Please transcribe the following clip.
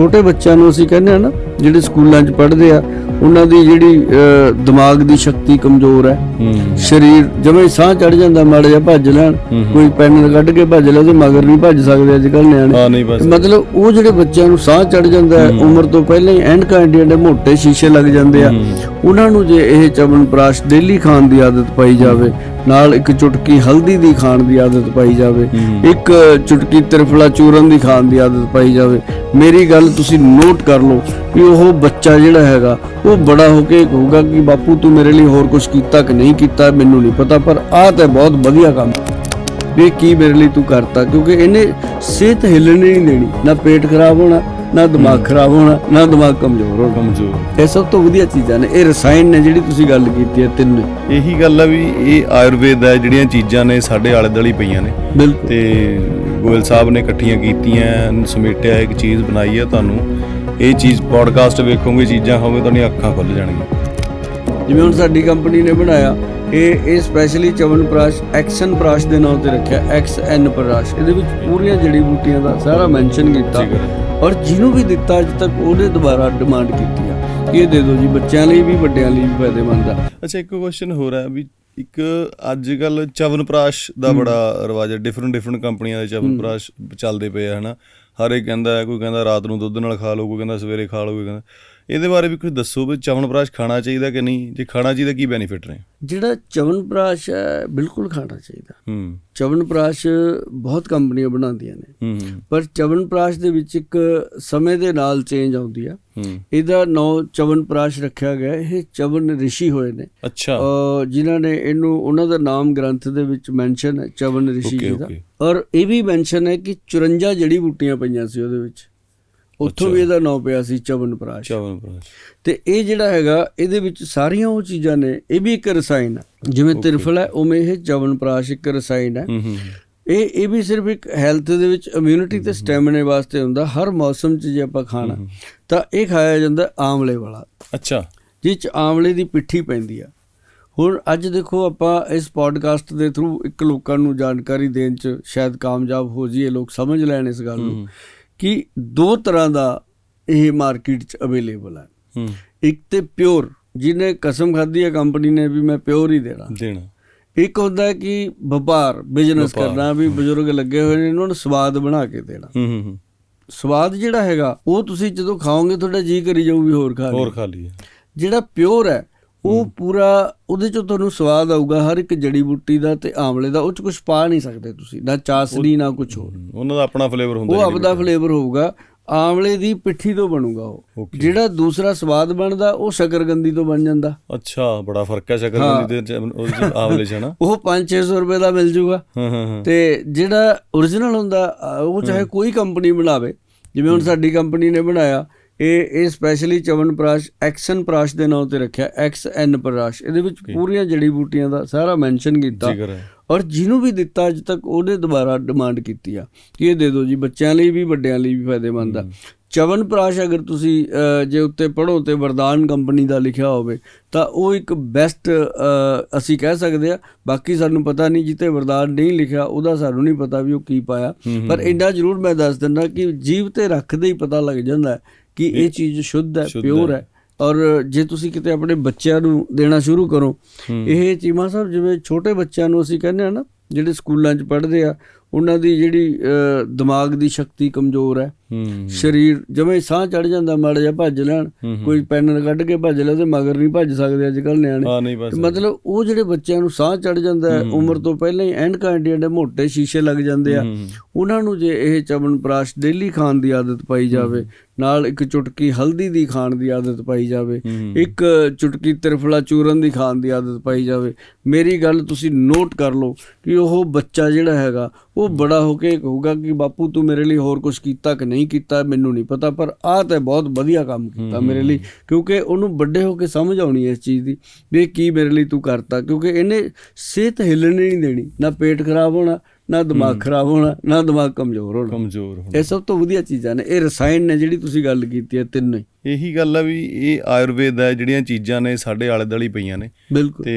ਛੋਟੇ ਬੱਚਿਆਂ ਨੂੰ ਅਸੀਂ ਕਹਿੰਦੇ ਆ ਨਾ ਜਿਹੜੇ ਸਕੂਲਾਂ 'ਚ ਪੜ੍ਹਦੇ ਆ ਉਹਨਾਂ ਦੀ ਜਿਹੜੀ ਦਿਮਾਗ ਦੀ ਸ਼ਕਤੀ ਕਮਜ਼ੋਰ ਹੈ। ਸਰੀਰ ਜਿਵੇਂ ਸਾਹ ਚੜ ਜਾਂਦਾ ਮਾੜਾ ਜਿਹਾ ਭੱਜ ਲੈਣ। ਕੋਈ ਪੈਨ ਕੱਢ ਕੇ ਭੱਜ ਲੈ ਉਹਦੇ ਮਗਰ ਨਹੀਂ ਭੱਜ ਸਕਦੇ ਅੱਜ ਕੱਲ ਨਿਆਣੇ। ਹਾਂ ਨਹੀਂ ਬਸ ਮਤਲਬ ਉਹ ਜਿਹੜੇ ਬੱਚਿਆਂ ਨੂੰ ਸਾਹ ਚੜ ਜਾਂਦਾ ਉਮਰ ਤੋਂ ਪਹਿਲਾਂ ਹੀ ਐਨਕਾਂ ਇੰਡੀਆ ਦੇ ਮੋٹے ਸ਼ੀਸ਼ੇ ਲੱਗ ਜਾਂਦੇ ਆ। ਉਹਨਾਂ ਨੂੰ ਜੇ ਇਹ ਚਵਨਪ੍ਰਾਸ਼ ਡੇਲੀ ਖਾਣ ਦੀ ਆਦਤ ਪਾਈ ਜਾਵੇ ਨਾਲ ਇੱਕ ਚੁਟਕੀ ਹਲਦੀ ਦੀ ਖਾਣ ਦੀ ਆਦਤ ਪਾਈ ਜਾਵੇ ਇੱਕ ਚੁਟਕੀ ਤ੍ਰਿਫਲਾ ਚੂਰਨ ਦੀ ਖਾਣ ਦੀ ਆਦਤ ਪਾਈ ਜਾਵੇ। ਮੇਰੀ ਗੱਲ ਤੁਸੀਂ ਨੋਟ ਕਰ ਲਓ ਕਿ ਉਹ ਬੱਚਾ ਜਿਹੜਾ ਹੈਗਾ ਉਹ ਬੜਾ ਹੋ ਕੇ ਕਹੂਗਾ ਕਿ ਬਾਪੂ ਤੂੰ ਮੇਰੇ ਲਈ ਹੋਰ ਕੁਝ ਕੀਤਾ ਕਿ ਨਹੀਂ ਕੀਤਾ ਮੈਨੂੰ ਨਹੀਂ ਪਤਾ ਪਰ ਆਹ ਤਾਂ ਬਹੁਤ ਵਧੀਆ ਕੰਮ ਵੀ ਇਹ ਕੀ ਮੇਰੇ ਲਈ ਤੂੰ ਕਰਤਾ ਕਿਉਂਕਿ ਇਹਨੇ ਸਿਹਤ ਹਿੱਲਣ ਹੀ ਨਹੀਂ ਦੇਣੀ। ਨਾ ਪੇਟ ਖਰਾਬ ਹੋਣਾ ਨਾ ਦਿਮਾਗ ਖਰਾਬ ਹੋਣਾ ਨਾ ਦਿਮਾਗ ਕਮਜ਼ੋਰ ਹੋਣਾ। ਕਮਜ਼ੋਰ। ਇਹ ਸਭ ਤੋਂ ਵਧੀਆ ਚੀਜ਼ਾਂ ਨੇ। ਇਹ ਰਸਾਇਣ ਨੇ ਜਿਹੜੀ ਤੁਸੀਂ ਗੱਲ ਕੀਤੀ ਹੈ ਤਿੰਨੇ। ਇਹੀ ਗੱਲ ਆ ਵੀ ਇਹ ਆਯੁਰਵੇਦ ਦਾ ਜਿਹੜੀਆਂ ਚੀਜ਼ਾਂ ਨੇ ਸਾਡੇ ਆਲੇ ਦੁਆਲੇ ਹੀ ਪਈਆਂ ਨੇ। ਬਿਲਕੁਲ। ਤੇ ਗੋਇਲ ਸਾਹਿਬ ਨੇ ਇਕੱਠੀਆਂ ਕੀਤੀਆਂ ਸਮੇਟਿਆ ਇੱਕ ਚੀਜ਼ ਬਣਾਈ ਆ ਤੁਹਾਨੂੰ। ਇਹ ਚੀਜ਼ ਪੋਡਕਾਸਟ ਵੇਖੋਗੇ ਚੀਜ਼ਾਂ ਹੋਵੇ ਤੁਹਾਡੀਆਂ ਅੱਖਾਂ ਖੁੱਲ ਜਾਣਗੀਆਂ। ਜਿਵੇਂ ਹੁਣ ਸਾਡੀ ਕੰਪਨੀ ਨੇ ਬਣਾਇਆ ਇਹ ਇਹ ਸਪੈਸ਼ਲੀ ਚਵਨਪ੍ਰਾਸ਼ ਐਕਸ਼ਨ ਪ੍ਰਾਸ਼ ਦੇ ਨਾਮ ਤੇ ਰੱਖਿਆ ਐਕਸ ਐਨ ਪ੍ਰਾਸ਼। ਇਹਦੇ ਵਿੱਚ ਪੂਰੀਆਂ ਜੜੀ ਬੂਟੀਆਂ ਦਾ ਸਾਰਾ ਮੈਂਸ਼ਨ ਕੀਤਾ। ਔਰ ਜਿਹਨੂੰ ਵੀ ਦਿੱਤਾ ਅੱਜ ਤੱਕ ਉਹਨੇ ਦੁਬਾਰਾ ਡਿਮਾਂਡ ਕੀਤੀ ਆ ਇਹ ਦੇ ਦਿਓ ਜੀ ਬੱਚਿਆਂ ਲਈ ਵੀ ਵੱਡਿਆਂ ਲਈ ਵੀ ਫਾਇਦੇਮੰਦ ਆ। ਅੱਛਾ ਇੱਕ ਕੁਐਸਚਨ ਹੋਰ ਹੈ ਵੀ ਇੱਕ ਅੱਜ ਕੱਲ ਚਵਨਪ੍ਰਾਸ਼ ਦਾ ਬੜਾ ਰਿਵਾਜ ਹੈ। ਡਿਫਰੈਂਟ ਡਿਫਰੈਂਟ ਕੰਪਨੀਆਂ ਦੇ ਚਵਨਪ੍ਰਾਸ਼ ਚੱਲਦੇ ਪਏ ਆ ਹਨਾ? ਹਰ ਇੱਕ ਕਹਿੰਦਾ ਹੈ ਕੋਈ ਕਹਿੰਦਾ ਰਾਤ ਨੂੰ ਦੁੱਧ ਨਾਲ ਖਾ ਲਓ, ਕੋਈ ਕਹਿੰਦਾ ਸਵੇਰੇ ਖਾ ਲਓ, ਕੋਈ ਕਹਿੰਦਾ ਇਹਦੇ ਬਾਰੇ ਵੀ ਕੁਝ ਦੱਸੋ ਵੀ ਚਵਨਪ੍ਰਾਸ਼ ਖਾਣਾ ਚਾਹੀਦਾ ਕਿ ਨਹੀਂ? ਜੇ ਖਾਣਾ ਚਾਹੀਦਾ ਕੀ ਬੈਨੀਫਿਟ ਨੇ ਜਿਹੜਾ ਚਵਨਪ੍ਰਾਸ਼ ਹੈ ਬਿਲਕੁਲ ਖਾਣਾ ਚਾਹੀਦਾ। ਹੂੰ। ਚਵਨਪ੍ਰਾਸ਼ ਬਹੁਤ ਕੰਪਨੀਆਂ ਬਣਾਉਂਦੀਆਂ ਨੇ। ਪਰ ਚਵਨਪ੍ਰਾਸ਼ ਦੇ ਵਿੱਚ ਇੱਕ ਸਮੇਂ ਦੇ ਨਾਲ ਚੇਂਜ ਆਉਂਦੀ ਆ। ਇਹਦਾ ਨਾਂ ਚਵਨਪ੍ਰਾਸ਼ ਰੱਖਿਆ ਗਿਆ। ਇਹ ਚਵਨ ਰਿਸ਼ੀ ਹੋਏ ਨੇ। ਅੱਛਾ। ਜਿਨ੍ਹਾਂ ਨੇ ਇਹਨੂੰ ਉਹਨਾਂ ਦਾ ਨਾਮ ਗ੍ਰੰਥ ਦੇ ਵਿੱਚ ਮੈਂਸ਼ਨ ਹੈ ਚਵਨ ਰਿਸ਼ੀ Okay, ਜੀ ਦਾ. ਔਰ ਇਹ ਵੀ ਮੈਂਸ਼ਨ ਹੈ ਕਿ 54 ਜੜੀ ਬੂਟੀਆਂ ਪਈਆਂ ਸੀ ਉਹਦੇ ਵਿੱਚ। ਉੱਥੋਂ। ਵੀ ਇਹਦਾ ਨਾਮ ਪਿਆ ਸੀ ਚਵਨਪ੍ਰਾਸ਼ ਚਵਨਪ੍ਰਾਸ਼ ਤੇ ਇਹ ਜਿਹੜਾ ਹੈਗਾ ਇਹਦੇ ਵਿੱਚ ਸਾਰੀਆਂ ਉਹ ਚੀਜ਼ਾਂ ਨੇ ਇਹ ਵੀ ਇੱਕ ਰਸਾਇਣ ਹੈ ਜਿਵੇਂ ਤਿਰਫਲ ਹੈ ਉਵੇਂ ਇਹ ਚਵਨਪ੍ਰਾਸ਼ ਇੱਕ ਰਸਾਇਣ ਹੈ। ਇਹ ਇਹ ਵੀ ਸਿਰਫ ਇੱਕ ਹੈਲਥ ਦੇ ਵਿੱਚ ਇਮਿਊਨਿਟੀ ਤੇ ਸਟੈਮਿਨਾ ਵਾਸਤੇ ਹੁੰਦਾ ਹਰ ਮੌਸਮ 'ਚ ਜੇ ਆਪਾਂ ਖਾਣਾ ਤਾਂ ਇਹ ਖਾਇਆ ਜਾਂਦਾ ਆਮਲੇ ਵਾਲਾ। ਅੱਛਾ। ਜਿਹ 'ਚ ਆਮਲੇ ਦੀ ਪਿੱਠੀ ਪੈਂਦੀ ਆ। ਹੁਣ ਅੱਜ ਦੇਖੋ ਆਪਾਂ ਇਸ ਪੋਡਕਾਸਟ ਦੇ ਥਰੂ ਇੱਕ ਲੋਕਾਂ ਨੂੰ ਜਾਣਕਾਰੀ ਦੇਣ 'ਚ ਸ਼ਾਇਦ ਕਾਮਯਾਬ ਹੋ ਜਾਈਏ ਲੋਕ ਸਮਝ ਲੈਣ ਇਸ ਗੱਲ ਨੂੰ। ਕਿ ਦੋ ਤਰ੍ਹਾਂ ਦਾ ਇਹ ਮਾਰਕੀਟ 'ਚ ਅਵੇਲੇਬਲ ਹੈ। ਇੱਕ ਤੇ ਪਿਓਰ ਜਿਹਨੇ ਕਸਮ ਖਾਧੀ ਹੈ ਕੰਪਨੀ ਨੇ ਵੀ ਮੈਂ ਪਿਓਰ ਹੀ ਦੇਣਾ। ਦੇਣਾ। ਇੱਕ ਹੁੰਦਾ ਹੈ ਕਿ ਵਪਾਰ ਬਿਜ਼ਨਸ ਕਰਨਾ ਵੀ ਬਜ਼ੁਰਗ ਲੱਗੇ ਹੋਏ ਨੇ ਇਹਨਾਂ ਨੂੰ ਸਵਾਦ ਬਣਾ ਕੇ ਦੇਣਾ। ਹੂੰ ਹੂੰ ਹੂੰ। ਸਵਾਦ ਜਿਹੜਾ ਹੈਗਾ ਉਹ ਤੁਸੀਂ ਜਦੋਂ ਖਾਓਗੇ ਤੁਹਾਡਾ ਜੀ ਕਰੀ ਜਾਊ ਵੀ ਹੋਰ ਖਾ ਲਈਏ। ਹੋਰ ਖਾ ਲਈਏ। ਜਿਹੜਾ ਪਿਓਰ ਹੈ ਉਹ ਪੂਰਾ ਉਹਦੇ ਚੋਂ ਤੁਹਾਨੂੰ ਸਵਾਦ ਆਊਗਾ ਹਰ ਇੱਕ ਜੜੀ ਬੂਟੀ ਦਾ ਤੇ ਆਮਲੇ ਦਾ ਉਹ ਚ ਕੁਝ ਪਾ ਨਹੀਂ ਸਕਦੇ ਤੁਸੀਂ ਨਾ ਚਾਸਨੀ ਨਾ ਕੁਝ ਹੋਰ। ਉਹਨਾਂ ਦਾ ਆਪਣਾ ਫਲੇਵਰ ਹੁੰਦਾ ਉਹ ਆਪਦਾ ਫਲੇਵਰ ਹੋਊਗਾ ਆਮਲੇ ਦੀ ਪਿੱਠੀ ਤੋਂ ਬਣੂਗਾ ਉਹ. ਜਿਹੜਾ ਦੂਸਰਾ ਸਵਾਦ ਬਣਦਾ ਉਹ ਸ਼ਕਰਗੰਦੀ ਤੋਂ ਬਣ ਜਾਂਦਾ। ਅੱਛਾ ਬੜਾ ਫ਼ਰਕ ਹੈ ਸ਼ਕਰਕੰਦੀ ਦੇ ਉਹਦੇ ਚ ਆਵਲੇ ਚ ਨਾ? ਉਹ 5-600 ਰੁਪਏ ਦਾ ਮਿਲ ਜੂਗਾ। ਹਾਂ ਹਾਂ ਹਾਂ। ਤੇ ਜਿਹੜਾ origignal ਹੁੰਦਾ ਉਹ ਚਾਹੇ ਕੋਈ ਕੰਪਨੀ ਬਣਾਵੇ ਜਿਵੇਂ ਹੁਣ ਸਾਡੀ ਕੰਪਨੀ ਨੇ ਬਣਾਇਆ ਇਹ ਇਹ ਸਪੈਸ਼ਲੀ ਚਵਨਪ੍ਰਾਸ਼ ਐਕਸ਼ਨ ਪ੍ਰਾਸ਼ ਦੇ ਨਾਮ ਤੇ ਰੱਖਿਆ ਐਕਸ ਐਨ ਪ੍ਰਾਸ਼। ਇਹਦੇ ਵਿੱਚ ਪੂਰੀਆਂ ਜੜੀ ਬੂਟੀਆਂ ਦਾ ਸਾਰਾ ਮੈਂਸ਼ਨ ਕੀਤਾ। ਔਰ ਜਿਹਨੂੰ ਵੀ ਦਿੱਤਾ ਅੱਜ ਤੱਕ ਉਹਨੇ ਦੁਬਾਰਾ ਡਿਮਾਂਡ ਕੀਤੀ ਆ। ਕਿ ਇਹ ਦੇ ਦਿਓ ਜੀ ਬੱਚਿਆਂ ਲਈ ਵੀ ਵੱਡਿਆਂ ਲਈ ਵੀ ਫਾਇਦੇਮੰਦ ਆ। ਚਵਨਪ੍ਰਾਸ਼ ਅਗਰ ਤੁਸੀਂ ਜੇ ਉੱਤੇ ਪੜੋ ਤੇ ਵਰਦਾਨ ਕੰਪਨੀ ਦਾ ਲਿਖਿਆ ਹੋਵੇ ਤਾਂ ਉਹ ਇੱਕ ਬੈਸਟ ਅਸੀਂ ਕਹਿ ਸਕਦੇ ਆ। ਬਾਕੀ ਸਾਨੂੰ ਪਤਾ ਨਹੀਂ ਜਿੱਤੇ ਵਰਦਾਨ ਨਹੀਂ ਲਿਖਿਆ ਉਹਦਾ ਸਾਨੂੰ ਨਹੀਂ ਪਤਾ ਵੀ ਉਹ ਕੀ ਪਾਇਆ। ਪਰ ਇੰਨਾ ਜ਼ਰੂਰ ਮੈਂ ਦੱਸ ਦਿੰਦਾ ਕਿ ਜੀਵ ਤੇ ਰੱਖਦੇ ਹੀ ਪਤਾ ਲੱਗ ਜਾਂਦਾ ਹੈ ਕਿ ਇਹ ਚੀਜ਼ ਸ਼ੁੱਧ ਹੈ ਪਿਓਰ ਹੈ। ਔਰ ਜੇ ਤੁਸੀਂ ਕਿਤੇ ਆਪਣੇ ਬੱਚਿਆਂ ਨੂੰ ਦੇਣਾ ਸ਼ੁਰੂ ਕਰੋ ਇਹ ਚੀਮਾ ਸਾਹਿਬ ਜਿਵੇਂ ਛੋਟੇ ਬੱਚਿਆਂ ਨੂੰ ਅਸੀਂ ਕਹਿੰਦੇ ਆ ਨਾ ਜਿਹੜੇ ਸਕੂਲਾਂ 'ਚ ਪੜ੍ਹਦੇ ਆ ਉਹਨਾਂ ਦੀ ਜਿਹੜੀ ਦਿਮਾਗ ਦੀ ਸ਼ਕਤੀ ਕਮਜ਼ੋਰ ਹੈ। ਸਰੀਰ ਜਿਵੇਂ ਸਾਹ ਚੜ ਜਾਂਦਾ ਮਾੜਾ ਜਿਹਾ ਭੱਜ ਲੈਣ। ਕੋਈ ਪੈਨ ਕੱਢ ਕੇ ਭੱਜ ਲੈ ਤੇ ਮਗਰ ਨਹੀਂ ਭੱਜ ਸਕਦੇ ਅੱਜ ਕੱਲ ਨਿਆਣੇ ਮਤਲਬ ਉਹ ਜਿਹੜੇ ਬੱਚਿਆਂ ਨੂੰ ਸਾਹ ਚੜ ਜਾਂਦਾ ਹੈ ਉਮਰ ਤੋਂ ਪਹਿਲਾਂ ਹੀ ਐਨਕਾਂ ਇੰਡੀਆ ਦੇ ਮੋٹے ਸ਼ੀਸ਼ੇ ਲੱਗ ਜਾਂਦੇ ਆ। ਉਹਨਾਂ ਨੂੰ ਜੇ ਇਹ ਚਵਨਪ੍ਰਾਸ਼ ਡੇਲੀ ਖਾਣ ਦੀ ਆਦਤ ਪਾਈ ਜਾਵੇ ਨਾਲ ਇੱਕ ਚੁਟਕੀ ਹਲਦੀ ਦੀ ਖਾਣ ਦੀ ਆਦਤ ਪਾਈ ਜਾਵੇ ਇੱਕ ਚੁਟਕੀ ਤ੍ਰਿਫਲਾ ਚੂਰਨ ਦੀ ਖਾਣ ਦੀ ਆਦਤ ਪਾਈ ਜਾਵੇ। ਮੇਰੀ ਗੱਲ ਤੁਸੀਂ ਨੋਟ ਕਰ ਲਓ ਕਿ ਉਹ ਬੱਚਾ ਜਿਹੜਾ ਹੈਗਾ ਉਹ ਬੜਾ ਹੋ ਕੇ ਕਹੂਗਾ ਕਿ ਬਾਪੂ ਤੂੰ ਮੇਰੇ ਲਈ ਹੋਰ ਕੁਝ ਕੀਤਾ ਕਿ ਨਹੀਂ ਕੀਤਾ ਮੈਨੂੰ ਨਹੀਂ ਪਤਾ ਪਰ ਆਹ ਤਾਂ ਬਹੁਤ ਵਧੀਆ ਕੰਮ ਕੀਤਾ ਮੇਰੇ ਲਈ ਕਿਉਂਕਿ ਉਹਨੂੰ ਵੱਡੇ ਹੋ ਕੇ ਸਮਝ ਆਉਣੀ ਹੈ ਇਸ ਚੀਜ਼ ਦੀ ਵੀ ਕੀ ਮੇਰੇ ਲਈ ਤੂੰ ਕਰਤਾ ਕਿਉਂਕਿ ਇਹਨੇ ਸਿਹਤ ਹਿੱਲਣ ਹੀ ਨਹੀਂ ਦੇਣੀ ਨਾ ਪੇਟ ਖਰਾਬ ਹੋਣਾ ਨਾ ਦਿਮਾਗ ਖਰਾਬ ਹੋਣਾ ਨਾ ਦਿਮਾਗ ਕਮਜ਼ੋਰ ਹੋਣਾ। ਕਮਜ਼ੋਰ ਹੋ ਇਹ ਸਭ ਤੋਂ ਵਧੀਆ ਚੀਜ਼ਾਂ ਨੇ ਇਹ ਰਸਾਇਣ ਨੇ ਜਿਹੜੀ ਤੁਸੀਂ ਗੱਲ ਕੀਤੀ ਹੈ ਤਿੰਨੇ ਇਹੀ ਗੱਲ ਆ ਵੀ ਇਹ ਆਯੁਰਵੇਦ ਦਾ ਜਿਹੜੀਆਂ ਚੀਜ਼ਾਂ ਨੇ ਸਾਡੇ ਆਲੇ ਦੁਆਲੇ ਹੀ ਪਈਆਂ ਨੇ। ਤੇ